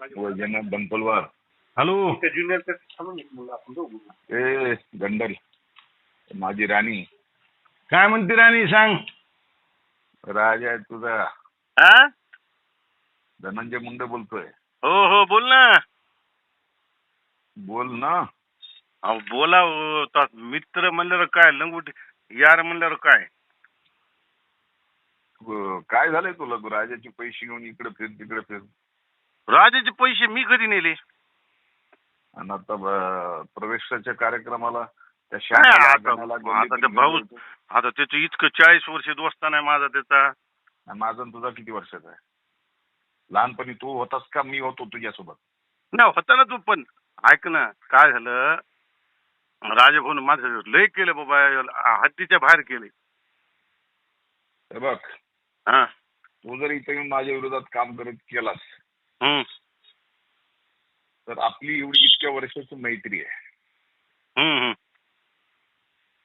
Vaijnath hello. ए गंडल. माझी राणी. काय म्हणते राणी सांग. राजा आहे तुझा. हा? धनंजय मुंडे बोलतोय. हो हो बोल ना. बोल ना. अहो बोला हो, तो मित्र म्हणल्यावर काय लंगुट यार म्हणल्यावर काय? अं, काय झालंय तुला? तू राजाचे पैसे घेऊन इकडे फिर तिकडे फिर. राजाचे पैसे मी कधी नेले? आणि आता ब- प्रवेशाच्या कार्यक्रमाला त्या श्यामाला, आता गणाला भाऊ. आता त्याचं इतकं चाळीस वर्ष दोस्ताना आहे माझा त्याचा. आणि माझा आणि तुझा किती वर्षाचा आहे? लहानपणी तू होतास का मी होतो तुझ्यासोबत? ना होता ना तू पण. ऐक ना काय झालं? राजभवन माझं लय केलं बाबा हद्दीच्या बाहेर केले. हे बघ. हा. तू जर इथे येऊन माझ्या विरोधात काम करत केलास तर आपली एवढी इतक्या वर्षाची मैत्री आहे.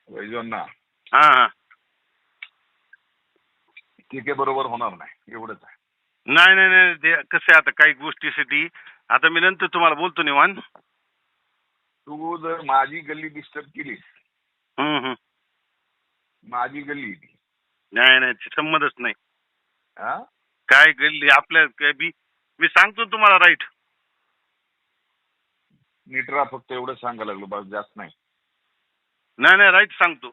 वैजवांना. आहे बरोबर होणार नाही. एवढंच आहे. नाही नाही नाही ते कसं आहे आता काही गोष्टीसाठी. आता मी नंतर तुम्हाला बोलतो निवान तू जर माझी गल्ली डिस्टर्ब केलीस. हम्म हम्म. माझी गल्ली ती. नाही नाही संमतच नाही. हा? काय गल्ली आपल्या काय बी मी सांगतो तुम्हाला राईट नीट राहा फक्त एवढं सांगायला लागलो बस जास्त नाही. नाही नाही राईट सांगतो.